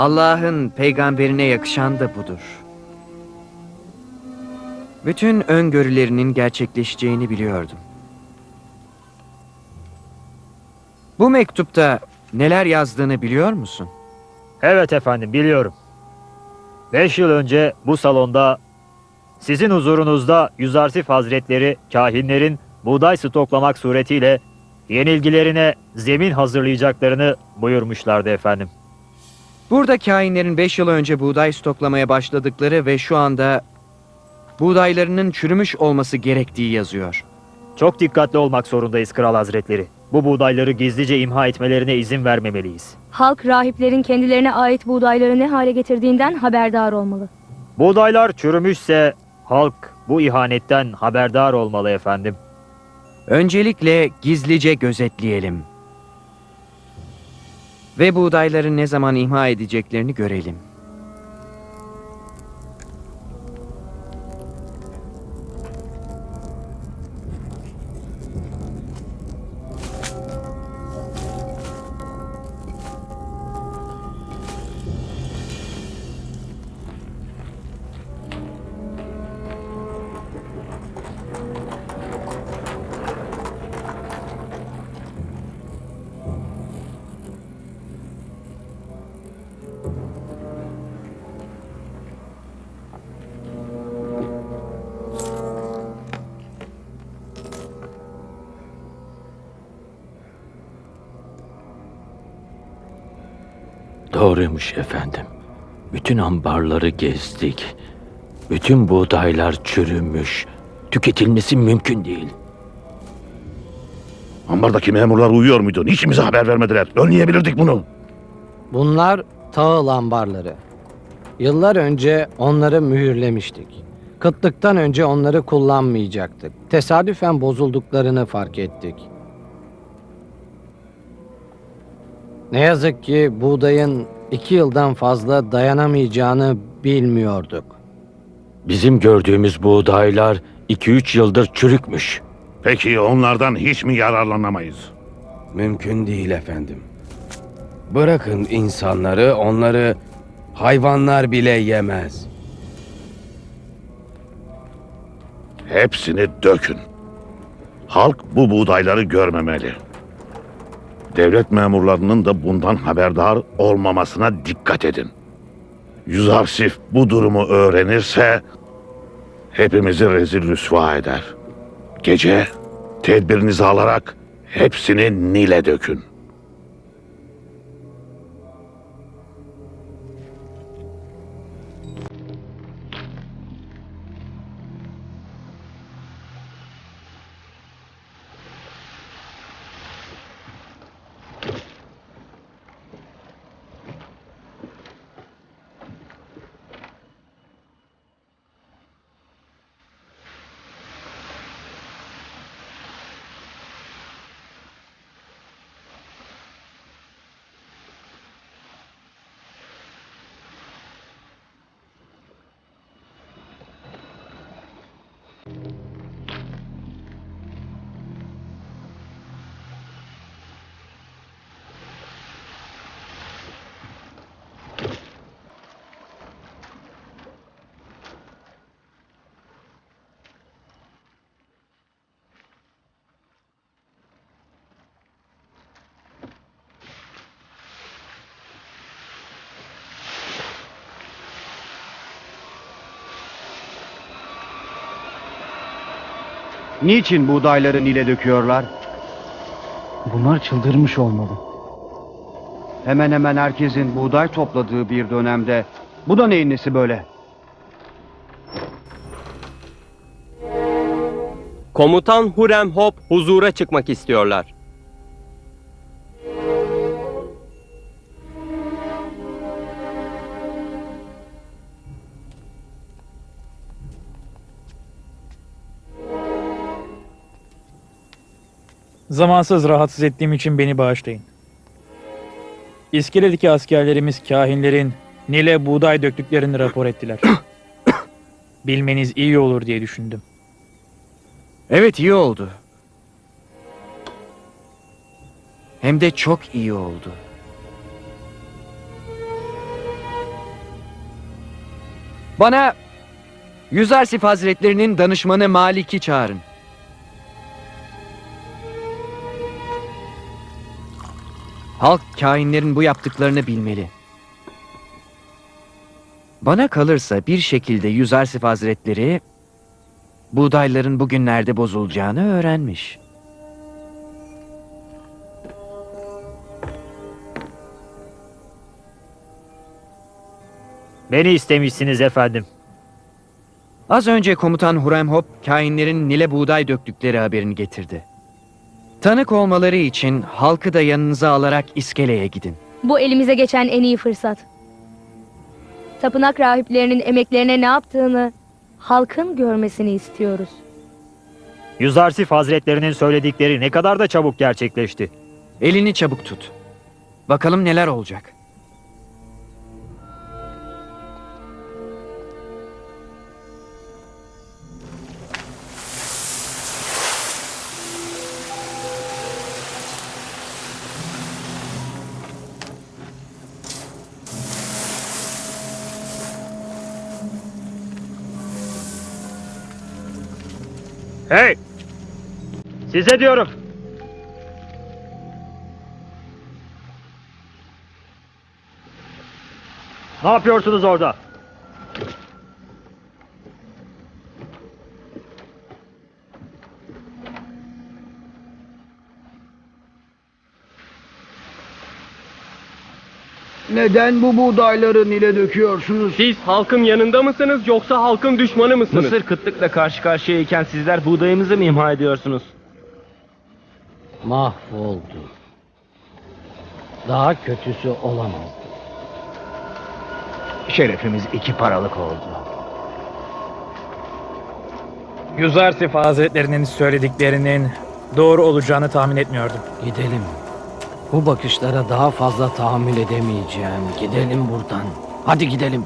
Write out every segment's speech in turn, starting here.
Allah'ın peygamberine yakışan da budur. Bütün öngörülerinin gerçekleşeceğini biliyordum. Bu mektupta neler yazdığını biliyor musun? Evet efendim biliyorum. Beş yıl önce bu salonda sizin huzurunuzda Yüzarsif Hazretleri kahinlerin buğday stoklamak suretiyle yenilgilerine zemin hazırlayacaklarını buyurmuşlardı efendim. Burada kainlerin 5 yıl önce buğday stoklamaya başladıkları ve şu anda buğdaylarının çürümüş olması gerektiği yazıyor. Çok dikkatli olmak zorundayız Kral Hazretleri. Bu buğdayları gizlice imha etmelerine izin vermemeliyiz. Halk rahiplerin kendilerine ait buğdayları ne hale getirdiğinden haberdar olmalı. Buğdaylar çürümüşse halk bu ihanetten haberdar olmalı efendim. Öncelikle gizlice gözetleyelim. Ve buğdayları ne zaman imha edeceklerini görelim. Doğruymuş efendim. Bütün ambarları gezdik. Bütün buğdaylar çürümüş. Tüketilmesi mümkün değil. Ambardaki memurlar uyuyor muydu? Niçin bize haber vermediler? Önleyebilirdik bunu. Bunlar tahıl ambarları. Yıllar önce onları mühürlemiştik. Kıtlıktan önce onları kullanmayacaktık. Tesadüfen bozulduklarını fark ettik. Ne yazık ki buğdayın iki yıldan fazla dayanamayacağını bilmiyorduk. Bizim gördüğümüz buğdaylar 2-3 yıldır çürükmüş. Peki onlardan hiç mi yararlanamayız? Mümkün değil efendim. Bırakın insanları, onları hayvanlar bile yemez. Hepsini dökün. Halk bu buğdayları görmemeli. Devlet memurlarının da bundan haberdar olmamasına dikkat edin. Yüzarsif bu durumu öğrenirse hepimizi rezil rüsva eder. Gece tedbirinizi alarak hepsini Nil'e dökün. Niçin buğdayları Nil'e döküyorlar? Bunlar çıldırmış olmalı. Hemen hemen herkesin buğday topladığı bir dönemde. Bu da neyin nesi böyle? Komutan Hurem Hop huzura çıkmak istiyorlar. Zamansız rahatsız ettiğim için beni bağışlayın. İskeledeki askerlerimiz kahinlerin Nil'e buğday döktüklerini rapor ettiler. Bilmeniz iyi olur diye düşündüm. Evet iyi oldu. Hem de çok iyi oldu. Bana Yüzarsif Hazretlerinin danışmanı Malik'i çağırın. Halk kainlerin bu yaptıklarını bilmeli. Bana kalırsa bir şekilde Yüzarsif Hazretleri buğdayların bugünlerde bozulacağını öğrenmiş. Beni istemişsiniz efendim. Az önce komutan Huremhop kainlerin Nil'e buğday döktükleri haberini getirdi. Tanık olmaları için halkı da yanınıza alarak iskeleye gidin. Bu elimize geçen en iyi fırsat. Tapınak rahiplerinin emeklerine ne yaptığını halkın görmesini istiyoruz. Yüzarsif Hazretlerinin söyledikleri ne kadar da çabuk gerçekleşti. Elini çabuk tut. Bakalım neler olacak. Hey! Size diyorum. Ne yapıyorsunuz orada? Neden bu buğdayları Nil'e döküyorsunuz? Siz halkın yanında mısınız yoksa halkın düşmanı mısınız? Mısır kıtlıkla karşı karşıyayken sizler buğdayımızı mı imha ediyorsunuz? Mahvoldu. Daha kötüsü olamaz. Şerefimiz iki paralık oldu. Yüzarsif Hazretlerinin söylediklerinin doğru olacağını tahmin etmiyordum. Gidelim. Bu bakışlara daha fazla tahammül edemeyeceğim. Gidelim buradan. Hadi gidelim.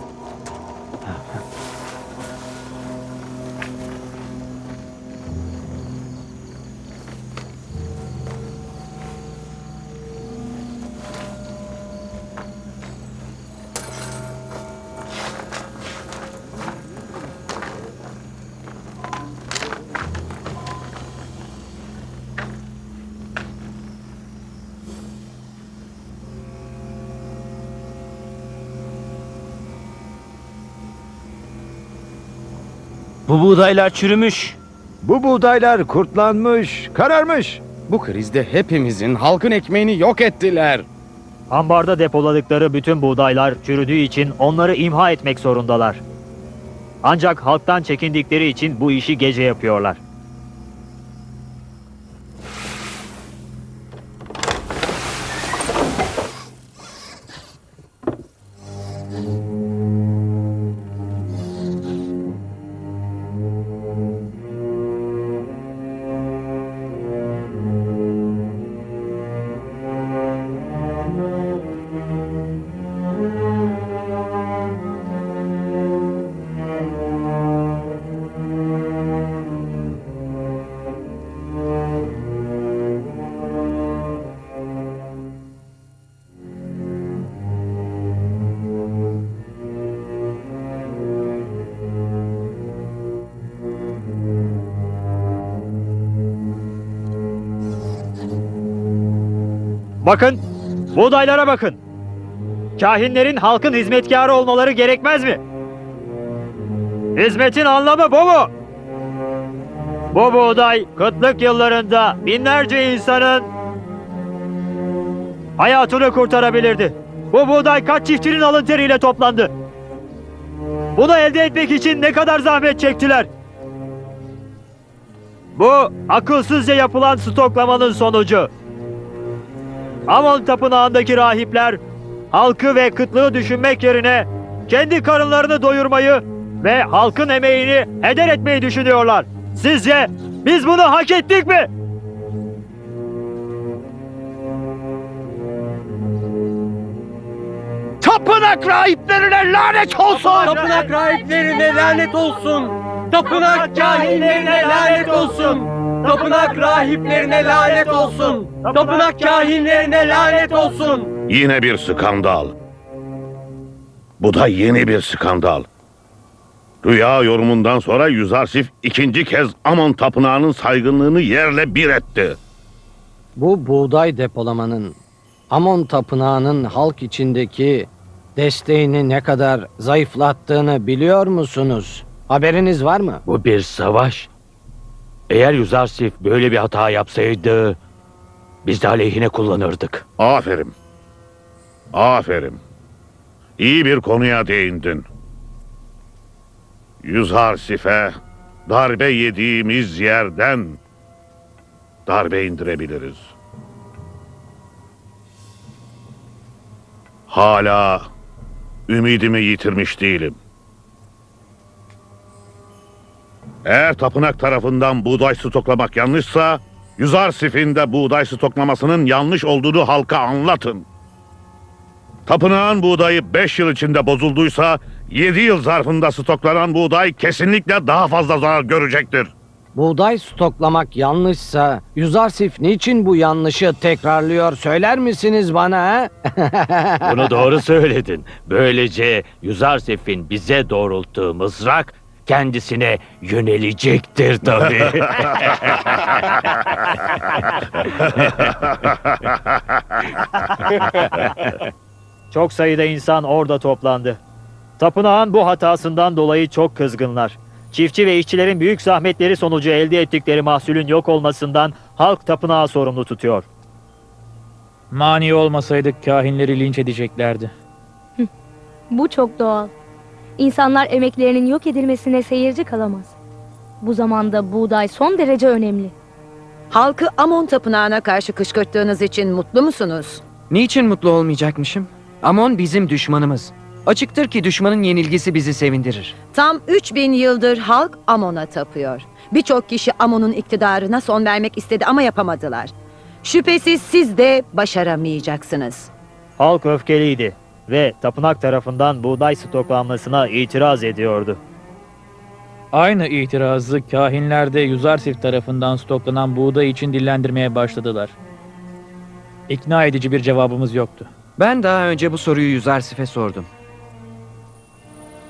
Bu buğdaylar çürümüş. Bu buğdaylar kurtlanmış, kararmış. Bu krizde hepimizin halkın ekmeğini yok ettiler. Ambarda depoladıkları bütün buğdaylar çürüdüğü için onları imha etmek zorundalar. Ancak halktan çekindikleri için bu işi gece yapıyorlar. Bakın, buğdaylara bakın. Kahinlerin halkın hizmetkarı olmaları gerekmez mi? Hizmetin anlamı bu mu? Bu buğday kıtlık yıllarında binlerce insanın hayatını kurtarabilirdi. Bu buğday kaç çiftçinin alın teriyle toplandı. Bunu elde etmek için ne kadar zahmet çektiler. Bu akılsızca yapılan stoklamanın sonucu. Amon tapınağındaki rahipler halkı ve kıtlığı düşünmek yerine kendi karınlarını doyurmayı ve halkın emeğini heder etmeyi düşünüyorlar. Sizce biz bunu hak ettik mi? Tapınak rahiplerine lanet olsun! Tapınak rahiplerine lanet olsun. Tapınak kahinlerine lanet olsun. Tapınak rahiplerine lanet olsun. Tapınak kahinlerine lanet olsun. Yine bir skandal. Bu da yeni bir skandal. Rüya yorumundan sonra Yüzarsif ikinci kez Amon tapınağının saygınlığını yerle bir etti. Bu buğday depolamanın Amon tapınağının halk içindeki desteğini ne kadar zayıflattığını biliyor musunuz? Haberiniz var mı? Bu bir savaş. Eğer Yüzarsif böyle bir hata yapsaydı biz de aleyhine kullanırdık. Aferin. Aferin. İyi bir konuya değindin. Yüzarsif'e darbe yediğimiz yerden darbe indirebiliriz. Hala ümidimi yitirmiş değilim. Eğer tapınak tarafından buğday stoklamak yanlışsa, Yüzarsif'in de buğday stoklamasının yanlış olduğunu halka anlatın. Tapınağın buğdayı 5 yıl içinde bozulduysa 7 yıl zarfında stoklanan buğday kesinlikle daha fazla zarar görecektir. Buğday stoklamak yanlışsa Yüzarsif niçin bu yanlışı tekrarlıyor söyler misiniz bana? Bunu doğru söyledin. Böylece Yüzarsif'in bize doğrulttuğu mızrak kendisine yönelecektir tabii. Çok sayıda insan orada toplandı. Tapınağın bu hatasından dolayı çok kızgınlar. Çiftçi ve işçilerin büyük zahmetleri sonucu elde ettikleri mahsulün yok olmasından halk tapınağı sorumlu tutuyor. Mani olmasaydık kahinleri linç edeceklerdi. Bu çok doğal. İnsanlar emeklerinin yok edilmesine seyirci kalamaz. Bu zamanda buğday son derece önemli. Halkı Amon tapınağına karşı kışkırttığınız için mutlu musunuz? Niçin mutlu olmayacakmışım? Amon bizim düşmanımız. Açıktır ki düşmanın yenilgisi bizi sevindirir. Tam 3000 yıldır halk Amon'a tapıyor. Birçok kişi Amon'un iktidarına son vermek istedi ama yapamadılar. Şüphesiz siz de başaramayacaksınız. Halk öfkeliydi ve tapınak tarafından buğday stoklanmasına itiraz ediyordu. Aynı itirazı kahinler de Yüzarsif tarafından stoklanan buğday için dillendirmeye başladılar. İkna edici bir cevabımız yoktu. Ben daha önce bu soruyu Yüzarsif'e sordum.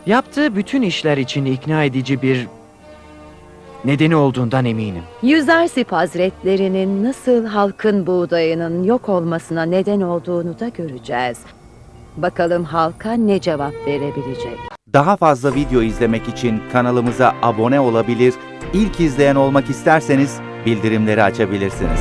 Yaptığı bütün işler için ikna edici bir nedeni olduğundan eminim. Yüzersip Hazretlerinin nasıl halkın buğdayının yok olmasına neden olduğunu da göreceğiz. Bakalım halka ne cevap verebilecek. Daha fazla video izlemek için kanalımıza abone olabilir, ilk izleyen olmak isterseniz bildirimleri açabilirsiniz.